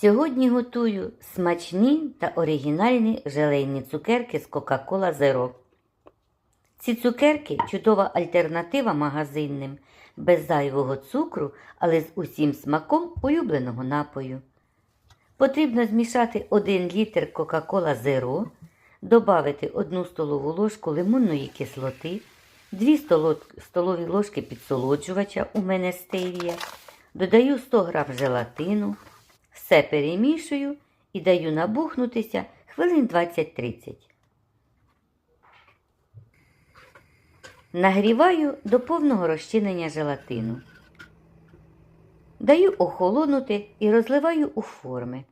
Сьогодні готую смачні та оригінальні желейні цукерки з Coca-Cola Zero. Ці цукерки чудова альтернатива магазинним, без зайвого цукру, але з усім смаком улюбленого напою. Потрібно змішати 1 літр Coca-Cola Zero, додати 1 столову ложку лимонної кислоти, 2 столо- столові ложки підсолоджувача, у мене стевія, додаю 100 г желатину, все перемішую і даю набухнутися хвилин 20-30. Нагріваю до повного розчинення желатину. Даю охолонути і розливаю у форми.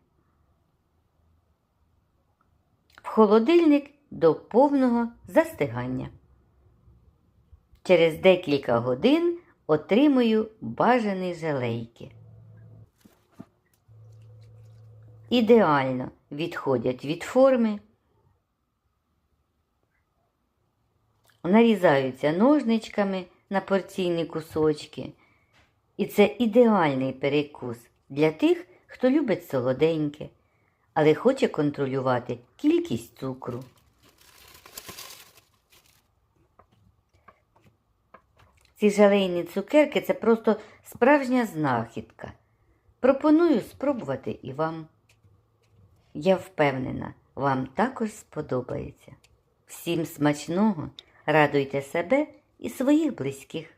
В холодильник до повного застигання. Через декілька годин отримую бажані желейки. Ідеально відходять від форми, нарізаються ножничками на порційні кусочки. І це ідеальний перекус для тих, хто любить солоденьке, але хоче контролювати кількість цукру. Ці жалейні цукерки це просто справжня знахідка. Пропоную спробувати і вам. Я впевнена, вам також сподобається. Всім смачного, радуйте себе і своїх близьких.